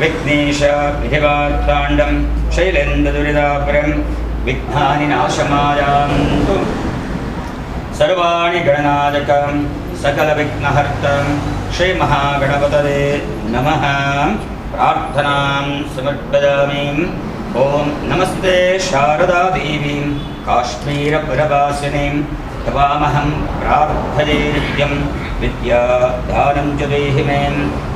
विघ्नेश विधिवार्ताण्डं शैलेन्द्रदुरिदापरं विघ्नानि नाशमायान्तु सर्वाणि गणनायकं सकलविघ्नहर्तं श्रीमहागणपतये नमः प्रार्थनां समर्पयामि ॐ नमस्ते शारदादेवीं काश्मीरपुरवासिनीं तवामहं प्रार्थये नित्यं विद्यादानं च देहि मे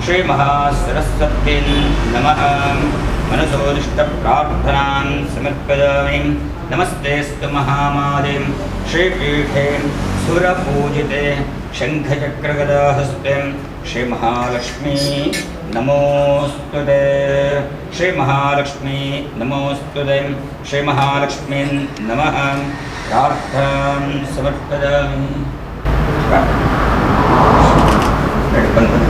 श्रीमहासरस्वतीं नमः मनसोदिष्टप्रार्थनां समर्पयामि नमस्तेऽस्तु महामादिं श्रीपीठे सुरपूजिते शङ्खचक्रगदाहस्ते श्रीमहालक्ष्मी नमोऽस्तु ते श्रीमहालक्ष्मी नमोऽस्तु ते श्रीमहालक्ष्मीं नमः प्रार्थां समर्पयामि ಬಂತು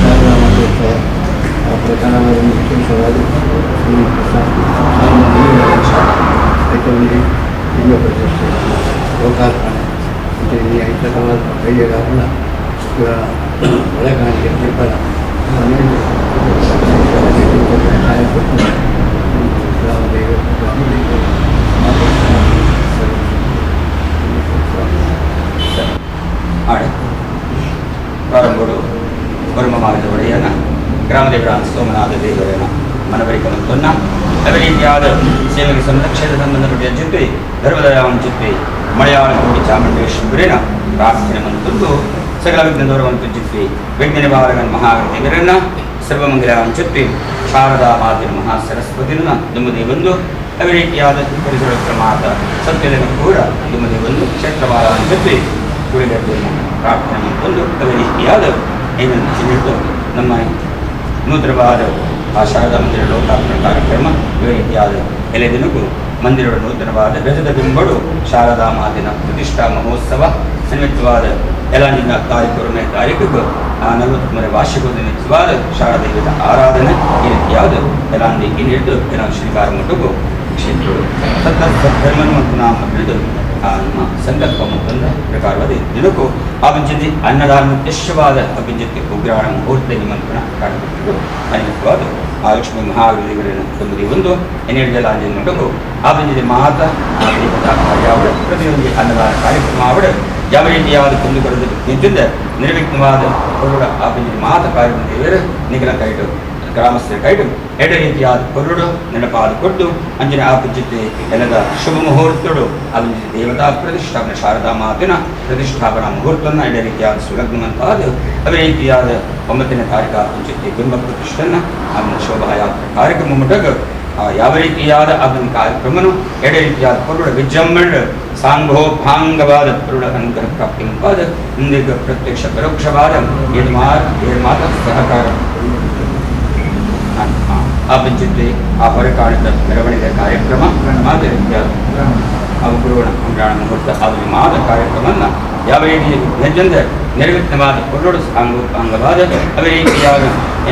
ಶಾರದಾಮಾತೋತ್ಸವ ಪ್ರಧಾನವಾದ అయితే ఎన్నో ప్రదేశం లోకార్పణ అంటే హైదరాబాద్ అయ్యే కాకుండా ఇక్కడ వడగాని అని చెప్పారు வரும்போது வருமமாக உடையன கிராம தேவரான சோமநாத தேவரேனா ಮನವರಿಕ ಮತ್ತೊನ್ನ ಅದೇ ರೀತಿಯಾದ ಸೇವೆಗೆ ಸಂರಕ್ಷಣೆ ಸಂಬಂಧಪಟ್ಟ ಜೊತೆ ಧರ್ಮದ ಜೊತೆ ಮಲಯಾಳ ಕೋಟಿ ಚಾಮುಂಡೇಶ್ವರಿನ ಪ್ರಾರ್ಥನೆ ಮಂತಂದು ಸಕಲ ವಿಘ್ನ ದೂರವಂತು ಚಿತ್ತಿ ವಿಘ್ನ ನಿವಾರಕನ್ ಮಹಾದೇವರನ್ನ ಸರ್ವಮಂಗಲ ಚಿತ್ತಿ ಶಾರದಾ ಮಾತಿನ ಮಹಾ ಸರಸ್ವತಿನ ದುಮ್ಮದಿ ಬಂದು ಅದೇ ರೀತಿಯಾದ ಪರಿಸರ ಕ್ರಮಾತ ಸತ್ಯದ ಕೂಡ ದುಮ್ಮದಿ ಬಂದು ಕ್ಷೇತ್ರವಾದ ಚಿತ್ತಿ ಗುಳಿಗದ್ದನ್ನು ಪ್ರಾರ್ಥನೆ ಒಂದು ಅದೇ ರೀತಿಯಾದ ಏನನ್ನು ಹಿಡಿದು ನಮ್ಮ ನೂತನವಾದ ಆ ಶಾರದಾ ಮಂದಿರ ಲೋಕಾರ್ಪಣೆ ಕಾರ್ಯಕ್ರಮ ಇದೇ ರೀತಿಯಾದ ಎಲೆ ದಿನಕ್ಕೂ ಮಂದಿರದ ನೂತನವಾದ ರಜದ ಬಿಂಬಡು, ಶಾರದಾ ಮಾತಿನ ಪ್ರತಿಷ್ಠಾ ಮಹೋತ್ಸವ ನಿಮಿತ್ತವಾದ ಎಲಾಂಜಿನ ಒಂದನೇ ತಾರೀಕಿಗೂ ಆ ನಲವತ್ಮೂರನೇ ವಾರ್ಷಿಕ ನಿಮಿತ್ತವಾದ ಶಾರದೈವದ ಆರಾಧನೆ, ಈ ರೀತಿಯಾದ ಎಲಾಂದಿ ನೀಡಿದ್ದು ಎಲ್ಲ ಶ್ರೀಕಾರ ಮಟ್ಟಗೂ ಕ್ಷೇತ್ರಗಳು. ಸತ್ತ ಸದ್ಧರ್ಮನು ಮತ್ತು ನಾಮ ಹಿಡಿದು ಆ ನಮ್ಮ ಸಂಕಲ್ಪ ಮತ್ತೊಂದು ಪ್ರಕಾರವಾದ ದಿನಕ್ಕೂ ಆ ಅನ್ನದಾನ ಯಶವಾದ ಅಭಿಜಿತ್ಯ ಉಗ್ರಾಣ ಮುಹೂರ್ತ ನಿಮಂತ್ರಣ ಕಾಣಬೇಕು ಅನಿಮಿತ್ತವಾದ ಆ ಲಕ್ಷ್ಮಿ ಮಹಾದೇವರನ್ನು ತುಂಬಿ ಒಂದು ಎನ್ನೆರಡು ಜಲ ಆಂಜನ ಮಠಕ್ಕೂ ಆ ಪಂಚತಿ ಮಾತ ಆ ದೇವತ ಕಾರ್ಯಾವಡ ಪ್ರತಿಯೊಂದು ಅನ್ನದಾನ ಕಾರ್ಯಕ್ರಮ ಆವಡ ಯಾವ ರೀತಿಯಾದ ಕುಂದುಕೊಡದು ನಿಂತಿದ್ದ ನಿರ್ವಿಘ್ನವಾದ ಅವರ ಪಂಚತಿ ಮಾತ ಕಾರ್ಯಕ್ರಮ ನಿಗಲ ಕೈಟು ಗ್ರಾಮಸ್ಥರ ಕೈಟು ಎಡ ರೀತಿಯಾದ ಕೊರಡು ನೆನಪಾದ ಕೊಟ್ಟು ಅಂಜನ ಆಪುಜಿತೆ ಎಲ್ಲದ ಶುಭ ಮುಹೂರ್ತಗಳು. ಅಲ್ಲಿ ದೇವತಾ ಪ್ರತಿಷ್ಠಾಪನೆ, ಶಾರದಾ ಮಾತಿನ ಪ್ರತಿಷ್ಠಾಪನಾ ಮುಹೂರ್ತವನ್ನು ಎಡ ರೀತಿಯಾದ ಸುಲಗ್ನವಂತಾದ ಅದೇ ರೀತಿಯಾದ ಒಂಬತ್ತನೇ ತಾರೀಕು ಆಪುಜಿತೆ ಬಿಂಬ ಪ್ರತಿಷ್ಠನ್ನ ಅದನ್ನು ಶೋಭಾಯಾತ್ರೆ ಕಾರ್ಯಕ್ರಮ ಮುಟಗ ಯಾವ ರೀತಿಯಾದ ಅದನ್ನ ಕಾರ್ಯಕ್ರಮನು ಎಡ ರೀತಿಯಾದ ಪೊರುಡ ವಿಜೃಂಭಣ ಸಾಂಘೋಪಾಂಗವಾದ ಪುರುಡ ಅನುಗ್ರಹ ಪ್ರಾಪ್ತಿ ಮುಂತಾದ ಇಂದಿಗ ಪ್ರತ್ಯಕ್ಷ ಪರೋಕ್ಷವಾದ ಮಾರ ಏಳು ಸಹಕಾರ. ಆ ಪಂಚತೆ ಆ ಹೊರಕಾಣದ ಮೆರವಣಿಗೆ ಕಾರ್ಯಕ್ರಮ ಮಾದರಿ ಅವು ಗುರುಗಳ ಕಲ್ಯಾಣ ಮುಹೂರ್ತ ಸಾಧನೆ ಮಾದ ಕಾರ್ಯಕ್ರಮವನ್ನು ಯಾವ ರೀತಿ ಹೆಜ್ಜೆಂದರೆ ನಿರ್ವಿಘ್ನವಾದ ಅಂಗ ಅಂಗವಾದ ಅದೇ ರೀತಿಯಾದ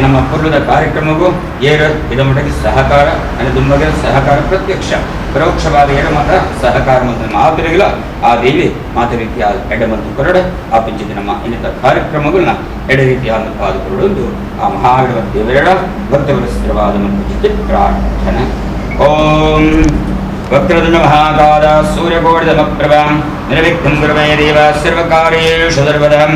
ನಮ್ಮ ಕುರುಡದ ಕಾರ್ಯಕ್ರಮಗೂ ಏರ ಇದಮೊಳಗೆ ಸಹಕಾರ ಅನ್ನದುಂಬಗೆ ಸಹಕಾರ ಪ್ರತ್ಯಕ್ಷ ಪರೋಕ್ಷವಾದ ಎಡಮತ ಸಹಕಾರ ಮತ್ತು ಮಾತಿರಗಿಲ್ಲ ಆ ದೇವಿ ಮಾತ ರೀತಿಯಾದ ಎಡಮಂತು ಕೊರಡ, ಆ ಪಿಂಚಿತ ನಮ್ಮ ಇನ್ನಿತರ ಕಾರ್ಯಕ್ರಮಗಳನ್ನ ಎಡ ರೀತಿಯಾದ ಕಾದು ಕೊರಡೊಂದು ಆ ಮಹಾಗಣವ ದೇವರ ಭಕ್ತ ಮತ್ತು ಚಿತ್ತ ಪ್ರಾರ್ಥನೆ. ಓಂ വക്തൃതുന്നമഹാകാല സൂര്യകോടിതമപ്രഭാം നിരവിഘ്നം കുരുമേദേവ സർവകാര്യേഷു ദർവദം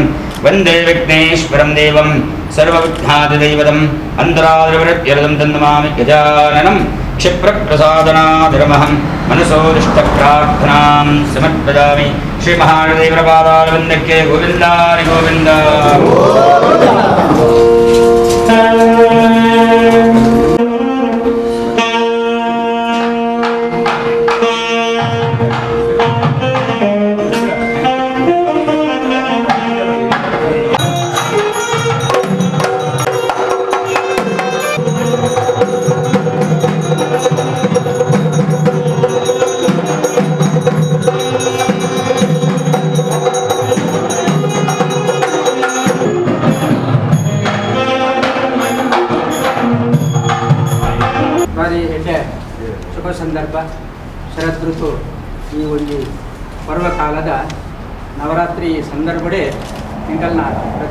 വന്ദേ വിഘ്നേശ്വരം ദേവം. സർവവിഘ്നാതിദൈവതം അന്തരാദിവൃത്യം തന്നമാമി ഗജാനനം. ക്ഷിപ്രപ്രസാദനാധിരമഹം മനസോദിഷ്ടപ്രാർത്ഥനാം സമർപ്പതാമി ശ്രീ മഹാനദേവ്രപാദാലവന്ദേ ഗോവിന്ദാരി ഗോവിന്ദ.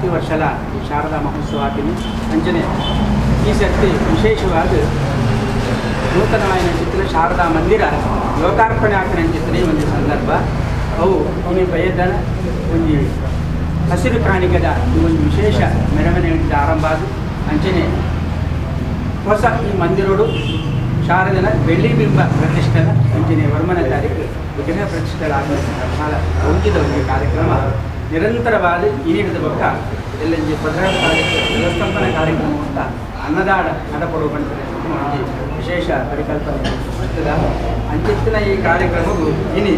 ಪ್ರತಿ ವರ್ಷಲ ಈ ಶಾರದಾ ಮಹೋತ್ಸವ ಆತೀನಿ ಅಂಚನೆ ಈ ಸರ್ತಿ ವಿಶೇಷವಾಗಿ ನೂತನವಾಗಿ ನಂಚಿತ್ತಿನ ಶಾರದಾ ಮಂದಿರ ಲೋಕಾರ್ಪಣೆ ಆಗಿ ನಂಚಿತ್ತಿನ ಒಂದು ಸಂದರ್ಭ. ಅವು ಇನಿ ಬಯದ ಒಂದು ಹಸಿರು ಪ್ರಾಣಿಗಳ ಈ ಒಂದು ವಿಶೇಷ ಮೆರವಣಿಗೆ ಆರಂಭ ಆದ ಅಂಚನೆ ಹೊಸ ಈ ಮಂದಿರೋಡು ಶಾರದನ ಬೆಳ್ಳಿ ಬಿಂಬ ಪ್ರತಿಷ್ಠನ ಅಂಜನೆ ವರ್ಮನ ತಾರೀಕು ವಿಗ್ರಹ ಪ್ರತಿಷ್ಠೆಗಳಾದ ಬಹಳ ಒಂದು ಕಾರ್ಯಕ್ರಮ. ಇನ್ನಿಡದ ಬಕ್ಕ ಎಲ್ಲಂಜಿ ಭದ್ರಾಟ ಕಾರ್ಯಕ್ರಮ ವ್ಯವಸ್ಥಾಪನ ಕಾರ್ಯಕ್ರಮ ಅಂತ ಅನ್ನದಾಡ ನಡಪಡುವ ಬಂದರೆ ವಿಶೇಷ ಪರಿಕಲ್ಪನೆ ಅಂಚಿತ್ತಿನ ಈ ಕಾರ್ಯಕ್ರಮವು ಇನಿ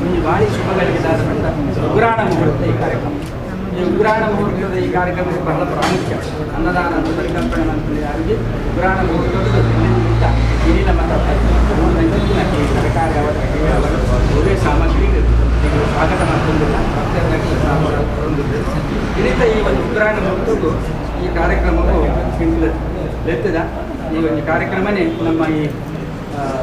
ಒಂದು ಭಾರಿ ಶುಭಗಳಿಗೆದಾದ ಬಂದ ಉಗ್ರಾಣ ಮುಹೂರ್ತ ಈ ಕಾರ್ಯಕ್ರಮ. ಈ ಉಗ್ರಾಣ ಮುಹೂರ್ತದ ಈ ಕಾರ್ಯಕ್ರಮಕ್ಕೆ ಬಹಳ ಪ್ರಾಮುಖ್ಯ. ಅನ್ನದಾನ ಪರಿಕಲ್ಪನೆ ಅಂತೇಳಿ ಯಾರಿಗೆ? ಉಗ್ರಾಣ ಮುಹೂರ್ತದ ನಿಮಿತ್ತ ಹಿರಿಯ ಮತ ಮೂರು ಈ ಸರ್ಕಾರಿ ಅವರ ಒಳ್ಳೆ ಸಾಮಗ್ರಿ ಸ್ವಾಗತ ಮಾಡ್ಕೊಂಡಿಲ್ಲ. ಹೊರೊಂದಿದ್ದು ಇದೀಗ ಈ ಒಂದು ಉಗ್ರಾಣ ಮತ್ತು ಈ ಕಾರ್ಯಕ್ರಮವು ಲೆತ್ತದ ಈ ಒಂದು ಕಾರ್ಯಕ್ರಮನೇ ನಮ್ಮ ಈ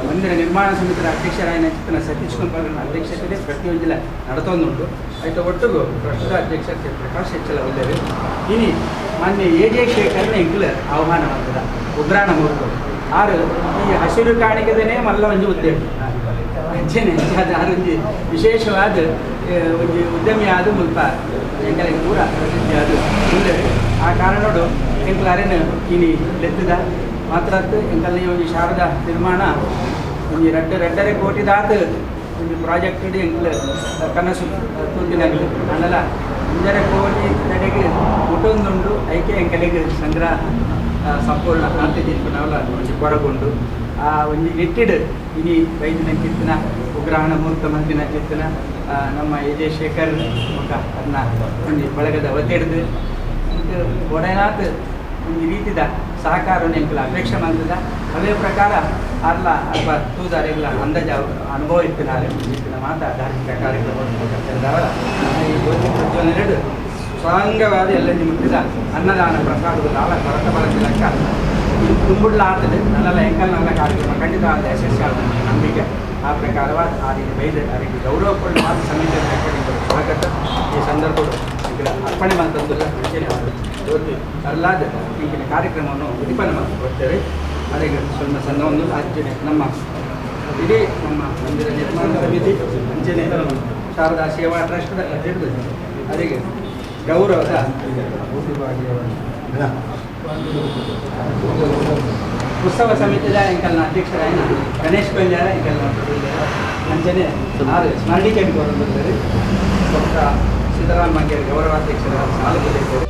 ಮಂದಿರ ನಿರ್ಮಾಣ ಸಮಿತಿಯ ಅಧ್ಯಕ್ಷರಾಯನ ಸತೀಶ್ ಕುಮಾರ್ ಅಧ್ಯಕ್ಷತೆಯಲ್ಲಿ ಪ್ರತಿಯೊಂದಿಲ್ಲ ನಡತೊಂದುಂಟು. ಆಯ್ತು ಒಟ್ಟಿಗೂ ಪ್ರಸ್ತುತ ಅಧ್ಯಕ್ಷತೆ ಪ್ರಕಾಶ್ ಹೆಚ್ಚಲ ಒಳ್ಳೆಯದು ಇನಿ ಮಾನ್ಯ ಎ ಜೆ ಶೇಖರ್ನ ಇಂಗ್ಲ ಆಹ್ವಾನ ಮಾಡಿದ ಉಗ್ರಾಣ ಮೂರ್ತು ಆರು, ಈ ಹಸಿರು ಕಾಣಿಕೆದೇ ಮಲ್ಲ ಒಂದು ಉದ್ಯಮ ಅಂಚನೆ ಅದು ಅದೊಂದು ವಿಶೇಷವಾದ ಒಂದು ಉದ್ಯಮಿ ಆದ ಮುಲ್ಪ ಎಂಕಲೆ ಪೂರ ಪ್ರಸಿದ್ಧಿ ಅದು ಮುಂದೆ ಆ ಕಾರಣಡು ಎಂಕಲಾರೇನು ಇಲ್ಲಿ ಲೆತ್ತದ ಮಾತ್ರ ಎಂಕಲ್ನ ಒಂದು ಶಾರದ ನಿರ್ಮಾಣ ಒಂದು ರೆಡ್ಡ ರೆಡ್ಡರೆ ಕೋಟಿ ದಾತ ಒಂದು ಪ್ರಾಜೆಕ್ಟ್ ಇಡೀ ಎಂಕಲ ಕನಸು ತೂಂದಿನಾಗಲಿ ಅನ್ನಲ್ಲ ಒಂದರೆ ಕೋಟಿ ತಡೆಗೆ ಮುಟ್ಟೊಂದುಂಡು ಐಕೆ ಎಂಕಲಿಗೆ ಸಂಗ್ರಹ ಸಂಪೂರ್ಣ ಕಾಂತಿ ತೀರ್ಪು ನಾವೆಲ್ಲ ಕೊಡಗೊಂಡು ಆ, ಒಂದು ಇಟ್ಟಿಡ್ ಇನಿ ವೈದ್ಯನ ಕಿತ್ತನ ಉಗ್ರಹಣ ಮುಹೂರ್ತ ಮಂದಿನ ಕಿತ್ತನ ನಮ್ಮ ಎಜೆ ಶೇಖರ್ ಮುಖ ಅದನ್ನ ಒಂದು ಬಳಗದ ಒತ್ತಿಡ್ದು ಇದು ಒಡೆನಾಥ್ ಒಂದು ರೀತಿದ ಸಹಕಾರವನ್ನು ಎಂಕಲ ಅಪೇಕ್ಷೆ ಮಾಡ್ತದ ಅವೇ ಪ್ರಕಾರ ಅಲ್ಲ ಅಥವಾ ತೂದಾರಿಗಳ ಅಂದಾಜ ಅನುಭವ ಇತ್ತು. ನಾಳೆ ಇತ್ತಿನ ಮಾತ ಧಾರ್ಮಿಕ ಕಾರ್ಯಕ್ರಮ ಈ ಪ್ರಜ್ವಲೆರಡು ಸ್ವಾಂಗವಾದ ಎಲ್ಲ ಮುಟ್ಟಿದ ಅನ್ನದಾನ ಪ್ರಸಾದದ ನಾಳ ಕೊರತ ಬಳಸಿದಕ್ಕ ತುಂಬುಡ್ಲ ಆಗ್ತದೆ ನನ್ನೆಲ್ಲ ಎಂಕಲ್ ನನ್ನ ಕಾರ್ಯಕ್ರಮ ಖಂಡಿತ ಆದ ಯಶಸ್ವಿ ಆಗ್ತದೆ ನಂಬಿಕೆ ಆ ಪ್ರಕಾರವಾದ ಆ ರೀತಿ ಬೈದ. ಅದಕ್ಕೆ ಗೌರವಪೂರ್ಣ ಮಾತ ಸಮಿತಿ ಸ್ವಾಗತ. ಈ ಸಂದರ್ಭಗಳು ಈಗ ಅರ್ಪಣೆ ಮಾಡ್ತಂದಿಲ್ಲ ಮುಂಚೆನೆ ಇವತ್ತು ಅಲ್ಲಾದ ಈಗಿನ ಕಾರ್ಯಕ್ರಮವನ್ನು ಉದಿಪನ ಮಾಡಿ ಕೊಡ್ತೇವೆ. ಅದಕ್ಕೆ ಸ್ವಲ್ಪ ಸಣ್ಣ ಒಂದು ಆಚರಣೆ ನಮ್ಮ ಇಡೀ ನಮ್ಮ ಮಂದಿರ ನಿರ್ಮಾಣ ಸಮಿತಿ ಅಂಚನೆ ಶಾರದಾ ಸೇವಾ ಟ್ರಸ್ಟ್ ಅದಕ್ಕೆ ಗೌರವದ ಉತ್ಸವ ಸಮಿತಿಯ ಎಂಕಲ್ನ ಅಧ್ಯಕ್ಷರಾಯನ ಗಣೇಶ್ ಬಲ್ಯಾರ ಎಂಕಲ್ನ ಅಂಚನೆ ಆರು ಸ್ಮರಣಿಕೆ ಬಂದಿದ್ದಾರೆ. ಡಾಕ್ಟರ್ ಸಿದ್ದರಾಮಯ್ಯ ಗೌರವಾಧ್ಯಕ್ಷರ ಸಾಲುಗಳಿದ್ದಾರೆ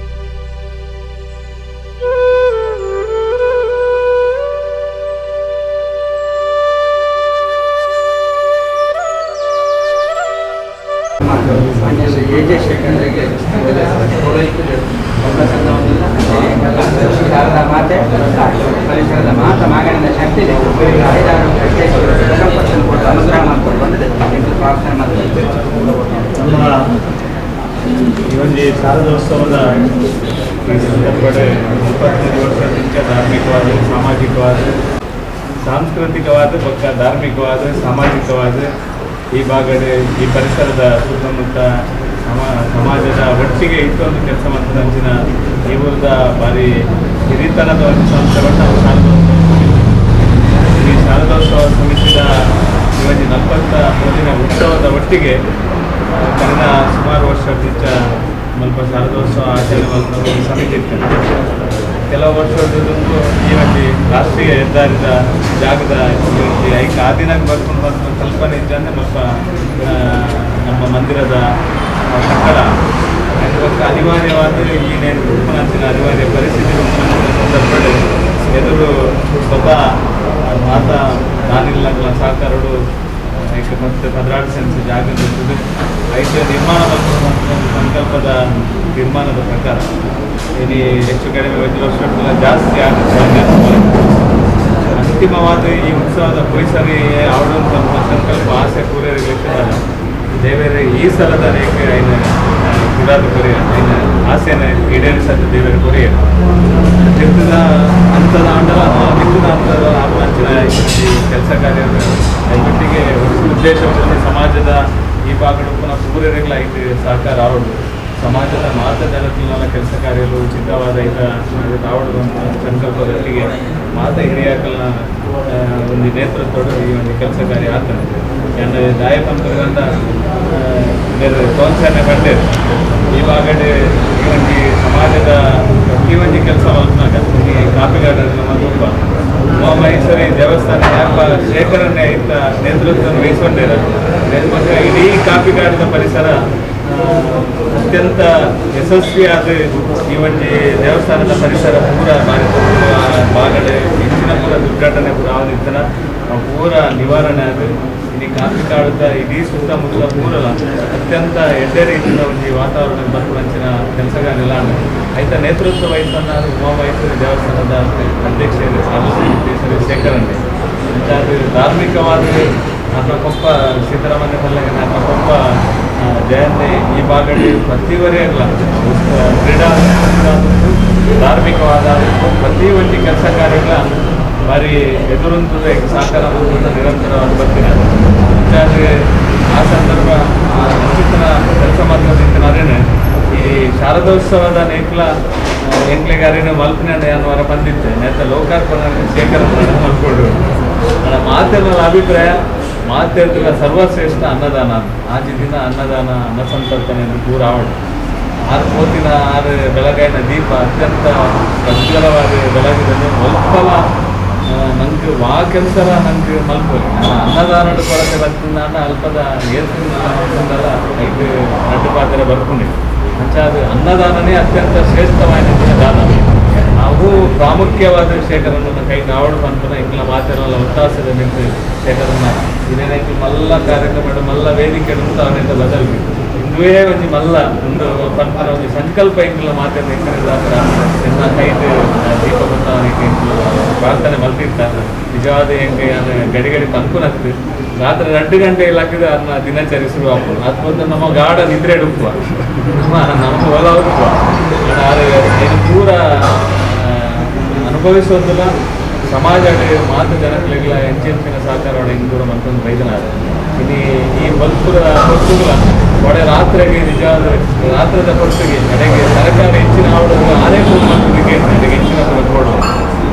ಎಜೆ ಶೇಖರ್ಗೆ ಶಾರದಾ ಮಾತೆ ಪರಿಸರದ ಮಾತ ಮಾಗಣಿನ ಶಕ್ತಿ ಐದಾರು ಅನುಗ್ರಹ ಮಾಡ್ಕೊಂಡು ಬಂದಿದೆ ಎಂದು ಪ್ರಾರ್ಥನೆ ನಮ್ಮ ಈ ಒಂದು ಶಾರದೋತ್ಸವದ ಸಂದರ್ಭಡೆ ಧಾರ್ಮಿಕವಾದ ಸಾಮಾಜಿಕವಾದ ಸಾಂಸ್ಕೃತಿಕವಾದ ಪಕ್ಕ ಧಾರ್ಮಿಕವಾದ ಸಾಮಾಜಿಕವಾದ ಈ ಭಾಗದ ಈ ಪರಿಸರದ ಸುತ್ತಮುತ್ತ ಸಮ ಸಮಾಜದ ಒಟ್ಟಿಗೆ ಇಟ್ಟೊಂದು ಕೆಲಸ ಮಾಡ್ತಾರೆ ಅಂಚಿನ ಈ ಊರದ ಭಾರಿ ಹಿರಿತನದ ಒಂದು ಸಂಸ್ಥೆಗಳು ನಾವು ಶಾರದೋತ್ಸವ ಈ ಶಾರದೋತ್ಸವ ಸಮಿತಿಯ ಇವತ್ತಿನ ನಲವತ್ತ ಮೂರಿನ ಉತ್ಸವದ ಒಟ್ಟಿಗೆ ಕನ್ನಡ ಸುಮಾರು ವರ್ಷದಿಂದ ಮಲ್ಪ ಶಾರದೋತ್ಸವ ಆಚರಣೆ ಒಂದು ಸಮಿತಿ ಇರ್ತದೆ ಕೆಲವು ವರ್ಷದೊಂದು ಒಂದು ರಾಷ್ಟ್ರೀಯ ಹೆದ್ದಾರಿದ ಜಾಗದ ಐಕ ಆದಿನಾಗ ಬರ್ಕೊಂಡು ಬಂದ ಕಲ್ಪನೆ ಇದ್ದಂತೆ ಸ್ವಲ್ಪ ನಮ್ಮ ಮಂದಿರದ ಕಟ್ಟಡ. ಅದಕ್ಕೆ ಅನಿವಾರ್ಯವಾದ ಏನೇನು ಉಪನಾಚಿನ ಅನಿವಾರ್ಯ ಪರಿಸ್ಥಿತಿ ಉಪನಾಚಿನ ಸಂದರ್ಭದಲ್ಲಿ ಎದುರು ಸ್ವತಃ ಮಾತ ನಾನಿಲ್ಲ ಸಹಕಾರಗಳು ಈಗ ಮತ್ತೆ ಭದ್ರಾಡ ಸೆನ್ಸ್ ಜಾಗ ಐದು ನಿರ್ಮಾಣ ಸಂಕಲ್ಪದ ತೀರ್ಮಾನದ ಪ್ರಕಾರ ಇಲ್ಲಿ ಹೆಚ್ಚು ಕಡಿಮೆ ಒಂದು ವರ್ಷಗಳ ಜಾಸ್ತಿ ಆಗುತ್ತೆ ಅಂತಿಮವಾದ ಈ ಉತ್ಸವದ ಪರಿಸರಿ ಆಡುವಂಥ ಸಂಕಲ್ಪ, ಆಸೆ ಪೂರೈಸಲಿಕ್ಕೆ ದೇವರೇ, ಈ ಸಲದ ರೇಖೆ ಐನ ಗುಡಾದ ಕೊರಿಯ ಆಸೆನ ಈಡೇರಿಸದ ದೇವರ ಕೊರಿಯ. ತಿರ್ತದ ಹಂತದ ಆಂಡಲ ನಿಂತದ ಹಂತದ ಈ ಕೆಲಸ ಕಾರ್ಯ ಒಟ್ಟಿಗೆ ಉದ್ದೇಶವನ್ನು ಸಮಾಜದ ಈ ಭಾಗಗಳು ಪುನಃ ಪೂರೈಸಲಾಗಿತ್ತು ಸಹಕಾರ ಆವಡು ಸಮಾಜದ ಮಾತಜಾಲತಿನ ಕೆಲಸ ಕಾರ್ಯಗಳು ಉಚಿತವಾದ ಇತ ತಾವಡುವಂಥ ಸಂಕಲ್ಪದೊಟ್ಟಿಗೆ ಮಾತ ಹಿರಿಯಕಲ್ನ ಒಂದು ನೇತೃತ್ವದ ಈ ಒಂದು ಕೆಲಸ ಕಾರ್ಯ ಆಗ್ತದೆ ನನ್ನ ದಾಯ ಬೇರೆ ಪ್ರೋತ್ಸಾಹನೆ ಈ ಭಾಗಡೆ ಈ ಒಂದು ಸಮಾಜದ ಈ ಒಂದು ಕೆಲಸ ಮಲ್ಪನಾಗ ಈ ಕಾಪಿಗಾರರ ತುಂಬ ಮಹೇಶ್ವರಿ ದೇವಸ್ಥಾನ ಯಾಪ ಶೇಖರನ್ನೇ ಇತ್ತ ನೇತೃತ್ವ ವಹಿಸ್ಕೊಂಡಿರ ಇಡೀ ಕಾಪಿಗಾರದ ಪರಿಸರ ಅತ್ಯಂತ ಯಶಸ್ವಿಯಾದ ಈ ಒಂದು ದೇವಸ್ಥಾನದ ಪರಿಸರ ಪೂರ ಭಾರಿ ಭಾಗಡೆ ಹೆಚ್ಚಿನ ಪೂರ ದುರ್ಘಟನೆ ಪೂರ ಆದಿತ್ತನ ಪೂರ ನಿವಾರಣೆ ಅದು ಇಡೀ ಕಾಡುತ್ತ ಇಡೀ ಸುತ್ತಮುತ್ತ ಪೂರ ಅತ್ಯಂತ ಎಡ್ಡೆ ರೀತಿಯ ಒಂದು ವಾತಾವರಣ ಬರ್ಪಂಚಿನ ಕೆಲಸಗಾರೆಲ್ಲ ಆಯ್ತ, ನೇತೃತ್ವ ವಹಿಸನ್ನ ಉಮಾಮಹೇಶ್ವರಿ ದೇವಸ್ಥಾನದ ಅಧ್ಯಕ್ಷ ಸಾರ್ವಜನಿಕ ಶೇಖರಣೆ. ಅದು ಧಾರ್ಮಿಕವಾದ ನಮ್ಮ ಕೊಪ್ಪ ಸಿದ್ದರಾಮಯ್ಯ ಪಲ್ಲಗೆ ನಮ್ಮ ಕೊಪ್ಪ ಜಯಂತಿ ಈ ಭಾಗದಲ್ಲಿ ಪ್ರತಿವರೇ ಇರಲ್ಲ ಕ್ರೀಡಾ ಧಾರ್ಮಿಕವಾದ ಪ್ರತಿ ಒಂದು ಕೆಲಸ ಕಾರ್ಯಗಳ ಬಾರಿ ಎದುರಂತದ ಸಹಕಾರ ಮಂತ್ರಿನ ನಿರಂತರವಾಗಿ ಬರ್ತೀನಿ. ಆದರೆ ಆ ಸಂದರ್ಭ, ಆ ಕೆಲಸ ಮಾಡ್ಕೊಂಡಿದ್ದೇನೆ ಈ ಶಾರದೋತ್ಸವದ ನೇಕ್ಲ ಎಂಕ್ಲೆಗಾರಿನ ಮಲ್ಪನೆ ಅನ್ನುವರ ಬಂದಿದ್ದೆ. ನೇತ ಲೋಕಾರ್ಪಣೆ ಶೇಖರ ಮಲ್ಕೊಂಡು ಮಾತೆಲ್ಲ ಅಭಿಪ್ರಾಯ? ಮಾತೆಲ್ಲ ಸರ್ವಶ್ರೇಷ್ಠ ಅನ್ನದಾನ. ಆಜಿ ದಿನ ಅನ್ನದಾನ ಅನ್ನ ಸಂತರ್ಪಣೆ ಪೂರ ಆವಡು ಆರು ಕೋತಿನ ಆರು ಬೆಳಗಾಯಿನ ದೀಪ ಅತ್ಯಂತ ಪ್ರಜ್ವಲವಾಗಿ ಬೆಳಗಿದಲ್ಲಿ ಮಲ್ಪಲ ನಂಗೆ ವಾ ನಂಗೆ ಮಲ್ಪೋಲಿ. ಅನ್ನದಾನದ ಕೊರತೆ ಬರ್ತೀನಿ ನಾನು ಅಲ್ಪದ ಏರ್ಕೊಂಡಲ್ಲ ಇದು ನಡ್ಡು ಪಾತ್ರೆ ಬರ್ಕೊಂಡಿದ್ದೆ ಅಂಚಾದ ಅನ್ನದಾನನೇ ಅತ್ಯಂತ ಶ್ರೇಷ್ಠವಾದ ದಾನ. ನಾವು ಪ್ರಾಮುಖ್ಯವಾದ ಶೇಖರನ್ನ ಕೈ ನಾವಡು ಪಂಪನ ಇಂಗ್ಲ ಮಾತಿರಲ್ಲ ಒತ್ತಾಸದ ನಿಂತು ಶೇಖರನ್ನ ಇದೇನೈತಿ ಮಲ್ಲ ಕಾರ್ಯಕ್ರಮ ಮಲ್ಲ ವೇದಿಕೆ ಅಂತ ಅವನಿಂದ ಬದಲು ಇಂದುವೇ ಒಂದು ಮಲ್ಲ, ಒಂದು ಪಂಪನ ಒಂದು ಸಂಕಲ್ಪ ಇಂಗ್ಲ ಮಾತಿನ ಇಂಗ್ಲಿದಾದ್ರ ಎಲ್ಲ ಕೈದು ದೀಪ ಅವನಿಗೆ ಪ್ರಾರ್ಥನೆ ಮಲ್ತಿರ್ತಾರೆ ನಿಜವಾದ ಹೆಂಗೆ ಗಡಿ ಗಡಿ ಪಂಪುನತ್ತು ರಾತ್ರಿ ಎರಡು ಗಂಟೆ ಇಲಾಖೆದ ಅದನ್ನ ದಿನಚರಿ ಶುರು ಆಗ್ಬೋದು ಅದು ನಮ್ಮ ಗಾಢ ನಿದ್ರೆ ಹುಡುಕುವ ನಮ್ಮ ನಮ್ಮ ಹೊಲ ಹುಡುಕುವ ಇದು ಪೂರ ಅನುಭವಿಸೋದಿಲ್ಲ ಸಮಾಜ ಮಾತು ಜನಗಳಿಗೆಲ್ಲ ಹೆಂಚಿನ ಸಹಕಾರ ಹಿಂದೂರ ಮತ್ತೊಂದು ಬೈದನಾದ ಇಲ್ಲಿ ಈ ಬಲ್ಪುರ ಕೊಟ್ಟುಗಳ ಒಡೆ ರಾತ್ರಿಗೆ ನಿಜವಾದ ರಾತ್ರದ ಕೊಟ್ಟಿಗೆ ನನಗೆ ಸರ್ಕಾರ ಹೆಚ್ಚಿನ ಆವಡಗಳು ಆನೆ ಮಕ್ಕಳಿಗೆ ನನಗೆ ಹೆಚ್ಚಿನ ಕೊಡು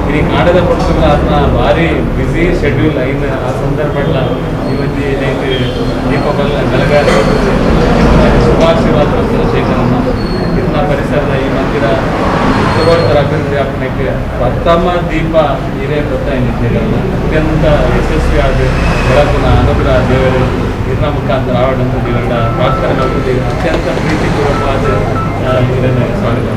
ಇಲ್ಲಿ ಕಾಡದ ಕೊಟ್ಟುಗಳ ಅದನ್ನ ಭಾರಿ ಬ್ಯುಸಿ ಶೆಡ್ಯೂಲ್ ಐನ ಆ ಸಂದರ್ಭಗಳ ಇವತ್ತಿ ದೀಪಗಳ ದೀಪಬಲ್ಲ ಬೆಳಗಾವಿ ಶುಭಾಶೀರ್ವಾದ ಶೇಖರನ್ನ ಇದನ್ನ ಪರಿಸರದ ಈ ಮಂದಿರ ಉತ್ತರೋತ್ತರ ಅಭಿವೃದ್ಧಿ ಪ್ರಥಮ ದೀಪ ಹಿರೇ ಗೊತ್ತಾಯಿದೆ ಅತ್ಯಂತ ಯಶಸ್ವಿಯಾದ ಬೆಳಕಿನ ಅನುಗ್ರಹ ದೇವರು ಇದನ್ನ ಮುಖಾಂತರ ಆವರಣ ದೇವರ ಪ್ರಾರ್ಥನೆ ಅತ್ಯಂತ ಪ್ರೀತಿಪೂರ್ವಕವಾದ ಇದನ್ನು ಸ್ವಾಗತ.